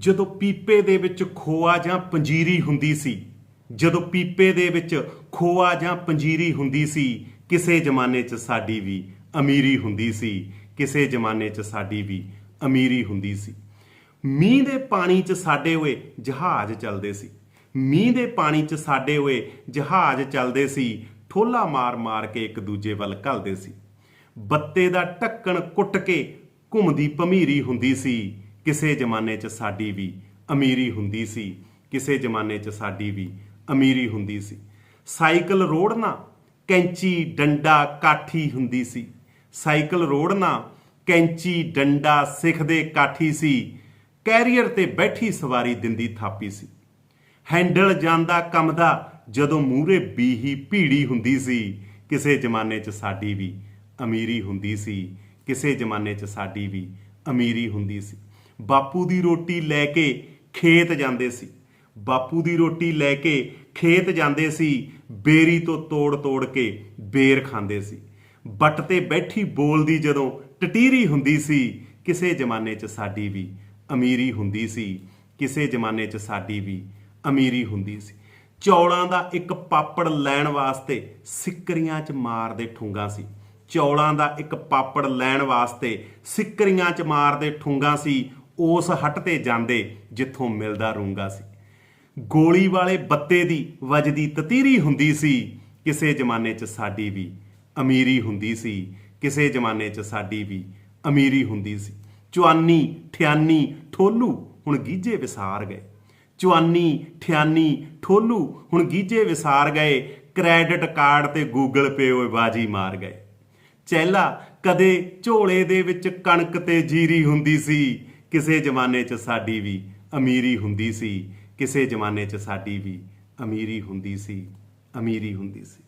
ਜਦੋਂ ਪੀਪੇ ਦੇ ਵਿੱਚ ਖੋਆ ਜਾਂ ਪੰਜੀਰੀ ਹੁੰਦੀ ਸੀ, ਜਦੋਂ ਪੀਪੇ ਦੇ ਵਿੱਚ ਖੋਆ ਜਾਂ ਪੰਜੀਰੀ ਹੁੰਦੀ ਸੀ, ਕਿਸੇ ਜ਼ਮਾਨੇ 'ਚ ਸਾਡੀ ਵੀ ਅਮੀਰੀ ਹੁੰਦੀ ਸੀ, ਕਿਸੇ ਜ਼ਮਾਨੇ 'ਚ ਸਾਡੀ ਵੀ ਅਮੀਰੀ ਹੁੰਦੀ ਸੀ। ਮੀਂਹ ਦੇ ਪਾਣੀ 'ਚ ਸਾਡੇ ਹੋਏ ਜਹਾਜ਼ ਚੱਲਦੇ ਸੀ। ਮੀਂਹ ਦੇ ਪਾਣੀ 'ਚ ਸਾਡੇ ਹੋਏ ਜਹਾਜ਼ ਚੱਲਦੇ ਸੀ, ਠੋਲਾ ਮਾਰ-ਮਾਰ ਕੇ ਇੱਕ ਦੂਜੇ ਵੱਲ ਘੱਲਦੇ ਸੀ। ਬੱਤੇ ਦਾ ਢੱਕਣ ਕੁੱਟ ਕੇ ਘੁੰਮਦੀ ਭਮੀਰੀ ਹੁੰਦੀ ਸੀ। ਕਿਸੇ ਜ਼ਮਾਨੇ 'ਚ ਸਾਡੀ ਵੀ ਅਮੀਰੀ ਹੁੰਦੀ ਸੀ, ਕਿਸੇ ਜ਼ਮਾਨੇ 'ਚ ਸਾਡੀ ਵੀ ਅਮੀਰੀ ਹੁੰਦੀ ਸੀ। ਸਾਈਕਲ ਰੋੜਨਾ ਕੈਂਚੀ, ਡੰਡਾ, ਕਾਠੀ ਹੁੰਦੀ ਸੀ। ਸਾਈਕਲ ਰੋੜਨਾ ਕੈਂਚੀ, ਡੰਡਾ ਸਿੱਖਦੇ ਕਾਠੀ ਸੀ। ਕੈਰੀਅਰ ਤੇ ਬੈਠੀ ਸਵਾਰੀ ਦਿੰਦੀ ਥਾਪੀ ਸੀ। ਹੈਂਡਲ ਜਾਂਦਾ ਕੰਮਦਾ ਜਦੋਂ ਮੂਰੇ ਬੀਹੀ ਭੀੜੀ ਹੁੰਦੀ ਸੀ। ਕਿਸੇ ਜ਼ਮਾਨੇ 'ਚ ਸਾਡੀ ਵੀ ਅਮੀਰੀ ਹੁੰਦੀ ਸੀ, ਕਿਸੇ ਜ਼ਮਾਨੇ 'ਚ ਸਾਡੀ ਵੀ ਅਮੀਰੀ ਹੁੰਦੀ ਸੀ। ਬਾਪੂ ਦੀ ਰੋਟੀ ਲੈ ਕੇ ਖੇਤ ਜਾਂਦੇ ਸੀ। ਬਾਪੂ ਦੀ ਰੋਟੀ ਲੈ ਕੇ ਖੇਤ ਜਾਂਦੇ ਸੀ, ਬੇਰੀ ਤੋਂ ਤੋੜ ਤੋੜ ਕੇ ਬੇਰ ਖਾਂਦੇ ਸੀ। ਬੱਟ ਤੇ ਬੈਠੀ ਬੋਲਦੀ ਜਦੋਂ ਟਟੀਰੀ ਹੁੰਦੀ ਸੀ, ਕਿਸੇ ਜ਼ਮਾਨੇ 'ਚ ਸਾਡੀ ਵੀ ਅਮੀਰੀ ਹੁੰਦੀ ਸੀ, ਕਿਸੇ ਜ਼ਮਾਨੇ 'ਚ ਸਾਡੀ ਵੀ ਅਮੀਰੀ ਹੁੰਦੀ ਸੀ। ਚੌਲਾਂ ਦਾ ਇੱਕ ਪਾਪੜ ਲੈਣ ਵਾਸਤੇ ਸਿੱਕਰੀਆਂ 'ਚ ਮਾਰਦੇ ਠੁੰਗਾ ਸੀ। ਚੌਲਾਂ ਦਾ ਇੱਕ ਪਾਪੜ ਲੈਣ ਵਾਸਤੇ ਸਿੱਕਰੀਆਂ 'ਚ ਮਾਰਦੇ ਠੁੰਗਾ ਸੀ ਉਸ ਹੱਟ ਤੇ ਜਾਂਦੇ ਜਿੱਥੋਂ ਮਿਲਦਾ ਰੂੰਗਾ ਸੀ। ਗੋਲੀ ਵਾਲੇ ਬੱਤੇ ਦੀ ਵਜਦੀ ਤਤੀਰੀ ਹੁੰਦੀ ਸੀ। ਕਿਸੇ ਜ਼ਮਾਨੇ 'ਚ ਸਾਡੀ ਵੀ ਅਮੀਰੀ ਹੁੰਦੀ ਸੀ। ਕਿਸੇ ਜ਼ਮਾਨੇ 'ਚ ਸਾਡੀ ਵੀ ਅਮੀਰੀ ਹੁੰਦੀ ਸੀ। ਚੁਆਨੀ, ਠਿਆਨੀ, ਠੋਲੂ ਹੁਣ ਗੀਜੇ ਵਿਸਾਰ ਗਏ। ਚੁਆਨੀ, ਠਿਆਨੀ, ਠੋਲੂ ਹੁਣ ਗੀਜੇ ਵਿਸਾਰ ਗਏ। ਕ੍ਰੈਡਿਟ ਕਾਰਡ ਤੇ ਗੂਗਲ ਪੇ ਓਏ ਬਾਜੀ ਮਾਰ ਗਏ। ਚੈਲਾ ਕਦੇ ਝੋਲੇ ਦੇ ਵਿੱਚ ਕਣਕ ਤੇ ਜੀਰੀ ਹੁੰਦੀ ਸੀ। ਕਿਸੇ ਜ਼ਮਾਨੇ 'ਚ ਸਾਡੀ ਵੀ ਅਮੀਰੀ ਹੁੰਦੀ ਸੀ, ਕਿਸੇ ਜ਼ਮਾਨੇ 'ਚ ਸਾਡੀ ਵੀ ਅਮੀਰੀ ਹੁੰਦੀ ਸੀ, ਅਮੀਰੀ ਹੁੰਦੀ ਸੀ।